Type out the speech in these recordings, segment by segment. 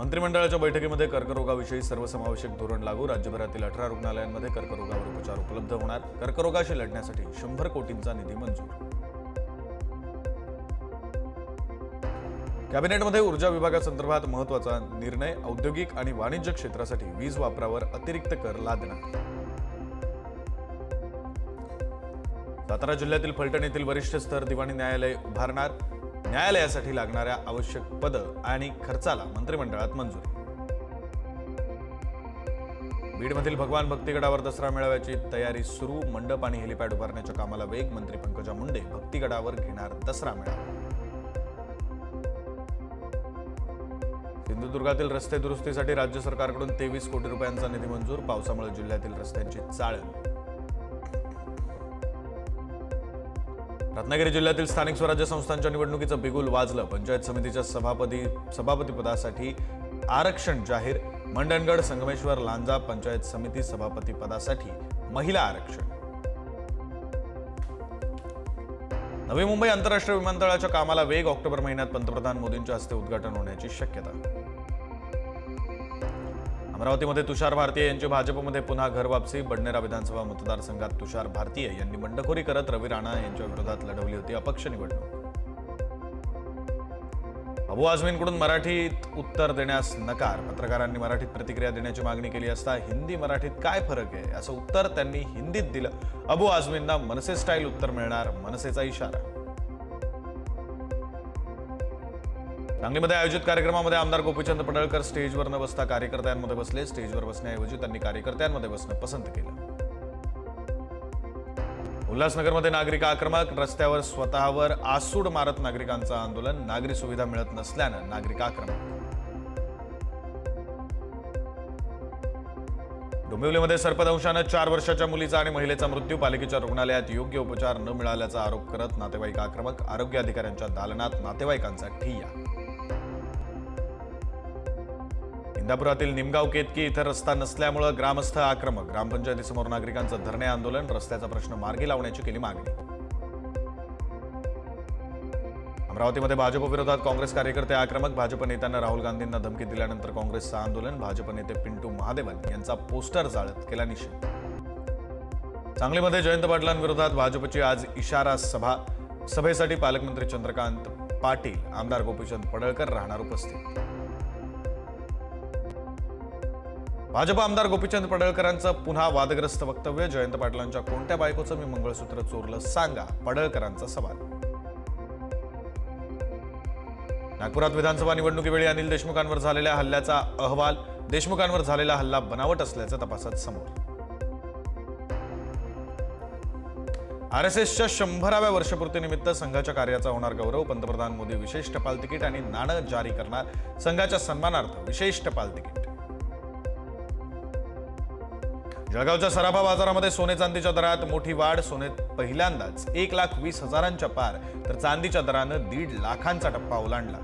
मंत्रिमंडळाच्या बैठकीमध्ये कर्करोगाविषयी सर्वसमावेशक धोरण लागू. राज्यभरातील अठरा रुग्णालयांमध्ये कर्करोगावर उपचार उपलब्ध होणार. कर्करोगाशी लढण्यासाठी शंभर कोटींचा निधी मंजूर. कॅबिनेटमध्ये ऊर्जा विभागासंदर्भात महत्त्वाचा निर्णय. औद्योगिक आणि वाणिज्य क्षेत्रासाठी वीज वापरावर अतिरिक्त कर लादणार. सातारा जिल्ह्यातील फलटण येथील वरिष्ठ स्तर दिवाणी न्यायालय उभारणार. न्यायालयासाठी लागणाऱ्या आवश्यक पदं आणि खर्चाला मंत्रिमंडळात मंजुरी. बीडमधील भगवान भक्तिगडावर दसरा मेळाव्याची तयारी सुरू मंडप आणि हेलिपॅड उभारण्याच्या कामाला वेग मंत्री पंकजा मुंडे भक्तिगडावर घेणार दसरा मेळावा सिंधुदुर्गातील रस्ते दुरुस्तीसाठी राज्य सरकारकडून तेवीस कोटी रुपयांचा निधी मंजूर पावसामुळे जिल्ह्यातील रस्त्यांची चाळण. रत्नागिरी जिल्ह्यातील स्थानिक स्वराज्य संस्थांच्या निवडणुकीचं बिगुल वाजलं. पंचायत समितीच्या सभापती सभापतीपदासाठी आरक्षण जाहीर. मंडणगड संगमेश्वर लांजा पंचायत समिती सभापती पदासाठी महिला आरक्षण. नवी मुंबई आंतरराष्ट्रीय विमानतळाच्या कामाला वेग ऑक्टोबर महिन्यात पंतप्रधान मोदींच्या हस्ते उद्घाटन होण्याची शक्यता. अमरावतीमध्ये तुषार भारतीय यांची भाजपमध्ये पुन्हा घरवापसी बडनेरा विधानसभा मतदारसंघात तुषार भारतीय यांनी बंडखोरी करत रवी राणा यांच्या विरोधात लढवली होती अपक्ष निवडणूक. अबू आझमींकडून मराठीत उत्तर देण्यास नकार. पत्रकारांनी मराठीत प्रतिक्रिया देण्याची मागणी केली असता हिंदी मराठीत काय फरक आहे? असं उत्तर त्यांनी हिंदीत दिलं. अबू आझमींना मनसे स्टाईल उत्तर मिळणार मनसेचा इशारा. सांगलीमध्ये आयोजित कार्यक्रमामध्ये आमदार गोपीचंद पडळकर स्टेजवर न बसता कार्यकर्त्यांमध्ये बसले. स्टेजवर बसण्याऐवजी त्यांनी कार्यकर्त्यांमध्ये बसणं पसंत केलं. उल्हासनगरमध्ये नागरिक आक्रमक रस्त्यावर स्वतःवर आसूड मारत नागरिकांचं आंदोलन नागरी सुविधा मिळत नसल्यानं नागरिक आक्रमक. डोंबिवलीमध्ये सर्पदंशानं चार वर्षाच्या मुलीचा आणि महिलेचा मृत्यू पालिकेच्या रुग्णालयात योग्य उपचार न मिळाल्याचा आरोप करत नातेवाईक आक्रमक आरोग्य अधिकाऱ्यांच्या दालनात नातेवाईकांचा ठिय्या इंदापुरातील निमगाव केतकी इथं रस्ता नसल्यामुळं ग्रामस्थ आक्रमक. ग्रामपंचायतीसमोर नागरिकांचं धरणे आंदोलन रस्त्याचा प्रश्न मार्गी लावण्याची केली मागणी. अमरावतीमध्ये भाजप विरोधात काँग्रेस कार्यकर्ते आक्रमक. भाजप नेत्यांना राहुल गांधींना धमकी दिल्यानंतर काँग्रेसचं आंदोलन भाजप नेते पिंटू महादेवन यांचा पोस्टर जाळत केला निषेध. सांगलीमध्ये जयंत पाटलांविरोधात भाजपची आज इशारा सभा. सभेसाठी पालकमंत्री चंद्रकांत पाटील आमदार गोपीचंद पडळकर राहणार उपस्थित. भाजप आमदार गोपीचंद पडळकरांचं पुन्हा वादग्रस्त वक्तव्य. जयंत पाटलांच्या कोणत्या बायकोचं मी मंगळसूत्र चोरलं सांगा. पडळकरांचा सवाल. नागपुरात विधानसभा निवडणुकीवेळी अनिल देशमुखांवर झालेल्या हल्ल्याचा अहवाल. देशमुखांवर झालेला हल्ला बनावट असल्याचं तपासात समोर. आर एस एसच्या शंभराव्या वर्षपूर्तीनिमित्त संघाच्या कार्याचा होणार गौरव. पंतप्रधान मोदी विशेष टपाल तिकीट आणि नाणं जारी करणार. संघाच्या सन्मानार्थ विशेष टपाल तिकीट. जळगावच्या सराफा बाजारामध्ये सोने चांदीच्या दरात मोठी वाढ सोनेत पहिल्यांदाच एक लाख वीस हजारांच्या पार. तर चांदीच्या दरानं दीड लाखांचा टप्पा ओलांडला.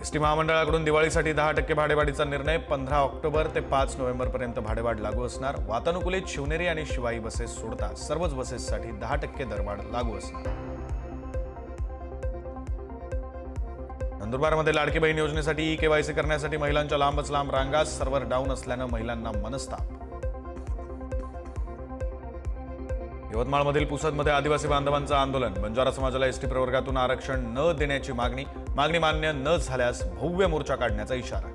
एसटी महामंडळाकडून दिवाळीसाठी दहा टक्के भाडेवाढीचा निर्णय. पंधरा ऑक्टोबर ते पाच नोव्हेंबर पर्यंत भाडेवाढ लागू असणार. वातानुकूलित शिवनेरी आणि शिवाई बसेस सोडता सर्वच बसेससाठी दहा टक्के दरवाढ लागू असणार. नंदुरबारमध्ये लाडकी बहीण योजनेसाठी ई केवायसी करण्यासाठी महिलांच्या लांबच लांब रांगा सर्व्हर डाऊन असल्यानं महिलांना मनस्ताप. यवतमाळमधील पुसदमध्ये आदिवासी बांधवांचं आंदोलन. बंजारा समाजाला एसटी प्रवर्गातून आरक्षण न देण्याची मागणी. मागणी मान्य न झाल्यास भव्य मोर्चा काढण्याचा इशारा.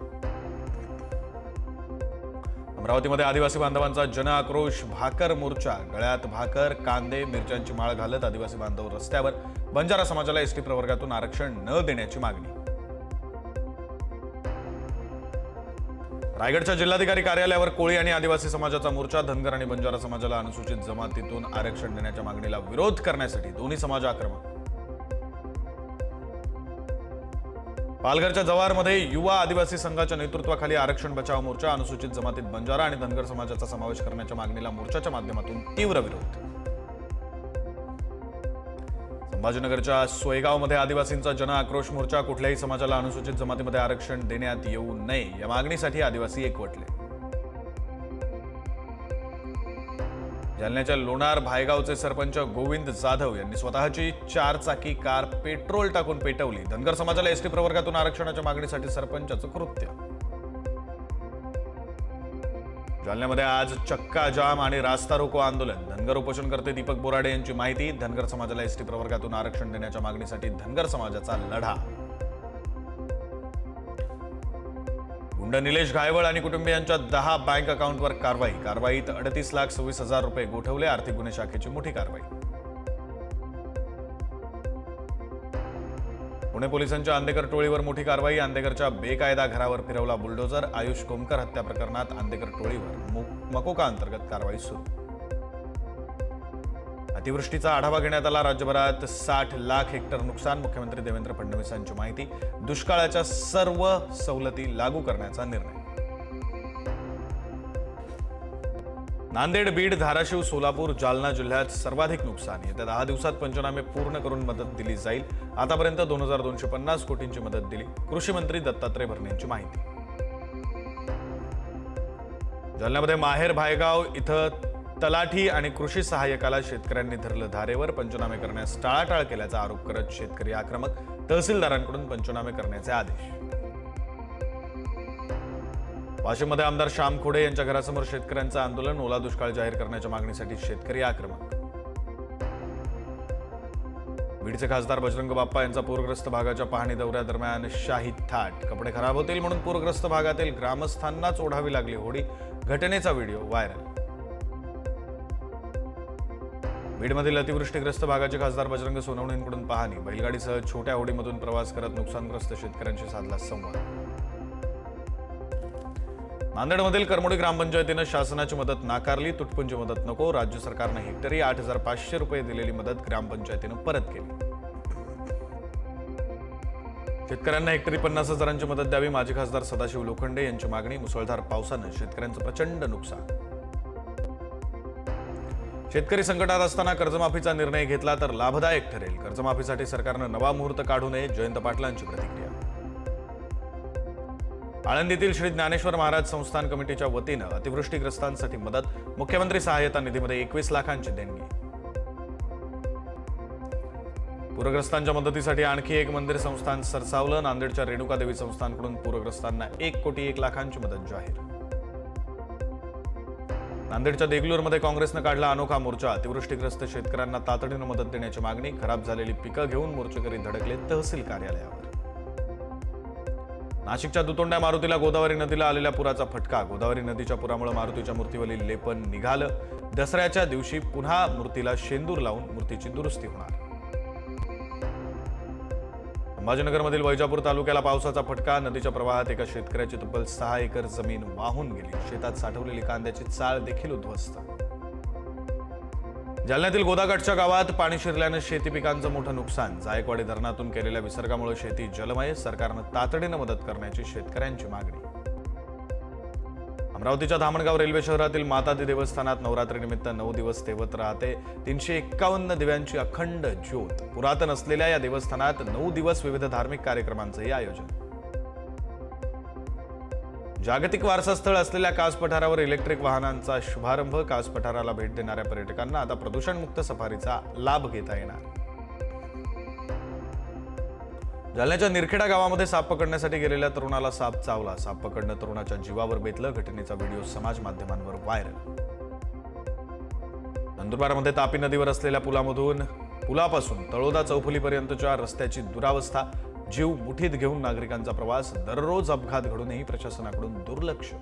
अमरावतीमध्ये आदिवासी बांधवांचा जन आक्रोश भाकर मोर्चा. गळ्यात भाकर कांदे मिरच्यांची माळ घालत आदिवासी बांधव रस्त्यावर बंजारा समाजाला एसटी प्रवर्गातून आरक्षण न देण्याची मागणी. रायगडच्या जिल्हाधिकारी कार्यालयावर कोळी आणि आदिवासी समाजाचा मोर्चा धनगर आणि बंजारा समाजाला अनुसूचित जमातीतून आरक्षण देण्याच्या मागणीला विरोध करण्यासाठी दोन्ही समाज आक्रमक. पालघरच्या जवारमध्ये युवा आदिवासी संघाच्या नेतृत्वाखाली आरक्षण बचाव मोर्चा अनुसूचित जमातीत बंजारा आणि धनगर समाजाचा समावेश करण्याच्या मागणीला मोर्चाच्या माध्यमातून तीव्र विरोध. संभाजीनगरच्या सोयगावमध्ये आदिवासींचा जन आक्रोश मोर्चा कुठल्याही समाजाला अनुसूचित जमातीमध्ये आरक्षण देण्यात येऊ नये. या मागणीसाठी आदिवासी एकवटले. जालन्याच्या लोणार भायगावचे सरपंच गोविंद जाधव यांनी स्वतःची चारचाकी कार पेट्रोल टाकून पेटवली. धनगर समाजाला एसटी प्रवर्गातून आरक्षणाच्या मागणीसाठी सरपंचाचं कृत्य. जालन्यामध्ये आज चक्का जाम आणि रास्ता रोको आंदोलन. धनगर उपोषणकर्ते दीपक बोराडे यांची माहिती. धनगर समाजाला एसटी प्रवर्गातून आरक्षण देण्याच्या मागणीसाठी धनगर समाजाचा लढा. गुंड निलेश गायवळ आणि कुटुंबियांच्या दहा बँक अकाउंटवर कारवाई. कारवाईत अडतीस लाख सव्वीस हजार रुपये गोठवले. आर्थिक गुन्हे शाखेची मोठी कारवाई. पुणे पोलिसांच्या आंदेकर टोळीवर मोठी कारवाई. आंदेकरच्या बेकायदा घरावर फिरवला बुलडोजर आयुष कोमकर हत्या प्रकरणात आंदेकर टोळीवर मकोका अंतर्गत कारवाई सुरू. अतिवृष्टीचा आढावा घेण्यात आला. राज्यभरात साठ लाख हेक्टर नुकसान. मुख्यमंत्री देवेंद्र फडणवीसांची माहिती. दुष्काळाच्या सर्व सवलती लागू करण्याचा निर्णय. नांदेड बीड धाराशिव सोलापूर जालना जिल्ह्यात सर्वाधिक नुकसान. येत्या दहा दिवसात पंचनामे पूर्ण करून मदत दिली जाईल. आतापर्यंत दोन हजार दोनशे पन्नास कोटींची मदत दिली. कृषी मंत्री दत्तात्रय भरणेंची माहिती. जालन्यामध्ये माहेर भायगाव इथं तलाठी आणि कृषी सहाय्यकाला शेतकऱ्यांनी धरलं धारेवर पंचनामे करण्यास टाळाटाळ केल्याचा आरोप करत शेतकरी आक्रमक तहसीलदारांकडून पंचनामे करण्याचे आदेश. वाशिममध्ये आमदार श्याम खोडे यांच्या घरासमोर शेतकऱ्यांचं आंदोलन ओला दुष्काळ जाहीर करण्याच्या मागणीसाठी शेतकरी आक्रमक. बीडचे खासदार बजरंग बाप्पा यांचा पूरग्रस्त भागाच्या पाहणी दौऱ्यादरम्यान शाही थाट. कपडे खराब होतील म्हणून पूरग्रस्त भागातील ग्रामस्थांनाच ओढावी लागली होडी. घटनेचा व्हिडिओ व्हायरल. बीडमधील अतिवृष्टीग्रस्त भागाचे खासदार बजरंग सोनवणेंकडून पाहणी बैलगाडीसह छोट्या होडीमधून प्रवास करत नुकसानग्रस्त शेतकऱ्यांशी साधला संवाद. नांदेडमधील करमोडी ग्रामपंचायतीनं शासनाची मदत नाकारली तुटपुंजी मदत नको राज्य सरकारनं हेक्टरी आठ हजार पाचशे रुपये दिलेली मदत ग्रामपंचायतीनं परत केली. शेतकऱ्यांना हेक्टरी पन्नास हजारांची मदत द्यावी माजी खासदार सदाशिव लोखंडे यांची मागणी मुसळधार पावसानं शेतकऱ्यांचं प्रचंड नुकसान. शेतकरी संकटात असताना कर्जमाफीचा निर्णय घेतला तर लाभदायक ठरेल. कर्जमाफीसाठी सरकारनं नवा मुहूर्त काढू नये जयंत पाटलांची प्रतिक्रिया. आळंदीतील श्री ज्ञानेश्वर महाराज संस्थान कमिटीच्या वतीनं अतिवृष्टीग्रस्तांसाठी मदत मुख्यमंत्री सहाय्यता निधीमध्ये एकवीस लाखांची देणगी. पूरग्रस्तांच्या मदतीसाठी आणखी एक मंदिर संस्थान सरसावलं नांदेडच्या रेणुकादेवी संस्थानकडून पूरग्रस्तांना एक कोटी एक लाखांची मदत जाहीर. नांदेडच्या देगलूरमध्ये काँग्रेसनं काढला अनोखा मोर्चा. अतिवृष्टीग्रस्त शेतकऱ्यांना तातडीनं मदत देण्याची मागणी खराब झालेली पिकं घेऊन मोर्चेकरी धडकले तहसील कार्यालयावर. नाशिकच्या दुतोंड्या मारुतीला गोदावरी नदीला आलेल्या पुराचा फटका. गोदावरी नदीच्या पुरामुळे मारुतीच्या मूर्तीवरील लेपन निघालं. दसऱ्याच्या दिवशी पुन्हा मूर्तीला शेंदूर लावून मूर्तीची दुरुस्ती होणार. संभाजीनगरमधील वैजापूर तालुक्याला पावसाचा फटका. नदीच्या प्रवाहात एका शेतकऱ्याची तब्बल सहा एकर जमीन वाहून गेली. शेतात साठवलेली कांद्याची चाळ देखील उद्ध्वस्त. जालन्यातील गोदाकाठच्या गावात पाणी शिरल्यानं शेती पिकांचं मोठं नुकसान. जायकवाडी धरणातून केलेल्या विसर्गामुळे शेती जलमय. सरकारनं तातडीनं मदत करण्याची शेतकऱ्यांची मागणी. अमरावतीच्या धामणगाव रेल्वे शहरातील मातादी देवस्थानात नवरात्रीनिमित्त नऊ दिवस तेवत राहते. तीनशे एक्कावन्न दिव्यांची अखंड ज्योत. पुरातन असलेल्या या देवस्थानात नऊ दिवस विविध धार्मिक कार्यक्रमांचंही आयोजन. जागतिक वारसास्थळ असलेल्या कास पठारावर इलेक्ट्रिक वाहनांचा शुभारंभ. कास पठाराला भेट देणाऱ्या पर्यटकांना आता प्रदूषणमुक्त सफारीचा लाभ घेता येणार. जालन्याच्या निरखेडा गावामध्ये साप पकडण्यासाठी गेलेल्या तरुणाला साप चावला. साप पकडणं तरुणाच्या जीवावर बेतलं. घटनेचा व्हिडिओ समाज माध्यमांवर व्हायरल. नंदुरबारमध्ये तापी नदीवर असलेल्या पुलामधून पुलापासून तळोदा चौफुलीपर्यंतच्या रस्त्याची दुरावस्था जीव मुठीत घेऊन नागरिकांचा प्रवास दररोज अपघात घडूनही प्रशासनाकडून दुर्लक्ष.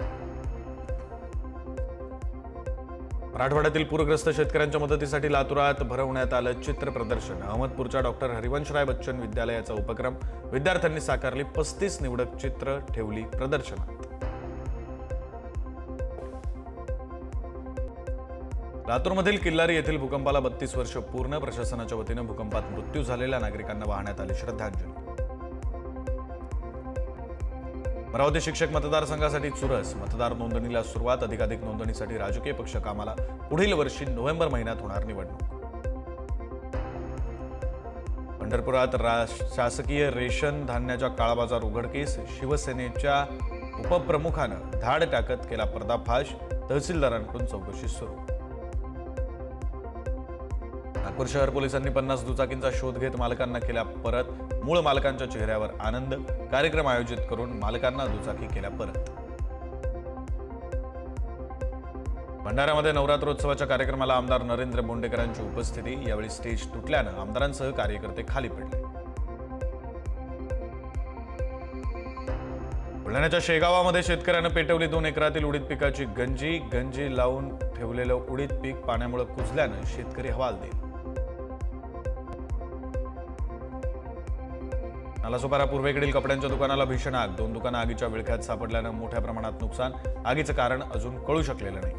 मराठवाड्यातील पूरग्रस्त शेतकऱ्यांच्या मदतीसाठी लातुरात भरवण्यात आलं चित्र प्रदर्शन. अहमदपूरच्या डॉक्टर हरिवंशराय बच्चन विद्यालयाचा उपक्रम. विद्यार्थ्यांनी साकारली पस्तीस निवडक चित्र ठेवली प्रदर्शनात लातूरमधील किल्लारी येथील भूकंपाला बत्तीस वर्ष पूर्ण प्रशासनाच्या वतीनं भूकंपात मृत्यू झालेल्या नागरिकांना वाहण्यात आली श्रद्धांजली. अमरावती शिक्षक मतदारसंघासाठी चुरस. मतदार नोंदणीला सुरुवात अधिकाधिक नोंदणीसाठी राजकीय पक्ष कामाला. पुढील वर्षी नोव्हेंबर महिन्यात होणार निवडणूक. पंढरपुरात शासकीय रेशन धान्याच्या काळाबाजार उघडकीस शिवसेनेच्या उपप्रमुखानं धाड टाकत केला पर्दाफाश. तहसीलदारांकडून चौकशी सुरू. नागपूर शहर पोलिसांनी पन्नास दुचाकींचा शोध घेत मालकांना केल्या परत. मूळ मालकांच्या चेहऱ्यावर आनंद. कार्यक्रम आयोजित करून मालकांना दुचाकी केल्या परत. भंडाऱ्यामध्ये नवरात्रोत्सवाच्या कार्यक्रमाला आमदार नरेंद्र बोंडेकरांची उपस्थिती. यावेळी स्टेज तुटल्यानं आमदारांसह कार्यकर्ते खाली पडले. बुलढाण्याच्या शेगावामध्ये शेतकऱ्यानं पेटवली दोन एकरातील उडीद पिकाची गंजी. गंजी लावून ठेवलेलं उडीद पीक पाण्यामुळे कुजल्यानं शेतकरी हवालदिल. नालासोपारा पूर्वेकडील कपड्यांच्या दुकानाला भीषण आग. दोन दुकानं आगीच्या विळख्यात सापडल्यानं मोठ्या प्रमाणात नुकसान. आगीचं कारण अजून कळू शकलेलं नाही.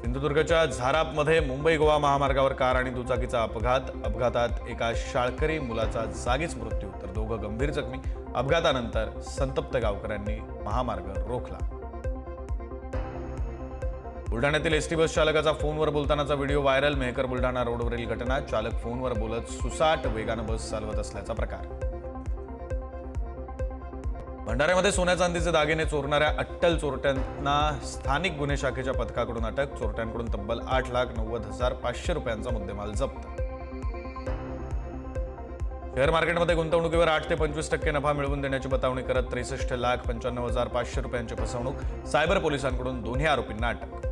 सिंधुदुर्गच्या झारापमध्ये मुंबई गोवा महामार्गावर कार आणि दुचाकीचा अपघात. अपघातात एका शाळकरी मुलाचा जागीच मृत्यू तर दोघं गंभीर जखमी. अपघातानंतर संतप्त गावकऱ्यांनी महामार्ग रोखला. बुलढाण्यातील एस टी बस चालकाचा फोनवर बोलतानाचा व्हिडिओ व्हायरल. मेहकर बुलढाणा रोडवरील घटना चालक फोनवर बोलत सुसाट वेगानं बस चालवत असल्याचा प्रकार. भंडाऱ्यामध्ये सोन्या चांदीचे दागिने चोरणाऱ्या अट्टल चोरट्यांना स्थानिक गुन्हे शाखेच्या पथकाकडून अटक. चोरट्यांकडून तब्बल आठ लाख नव्वद हजार पाचशे रुपयांचा मुद्देमाल जप्त. शेअर मार्केटमध्ये गुंतवणुकीवर आठ ते पंचवीस टक्के नफा मिळवून देण्याची बतावणी करत त्रेसष्ट लाख पंच्याण्णव हजार पाचशे रुपयांची फसवणूक. सायबर पोलिसांकडून दोन्ही आरोपींना अटक.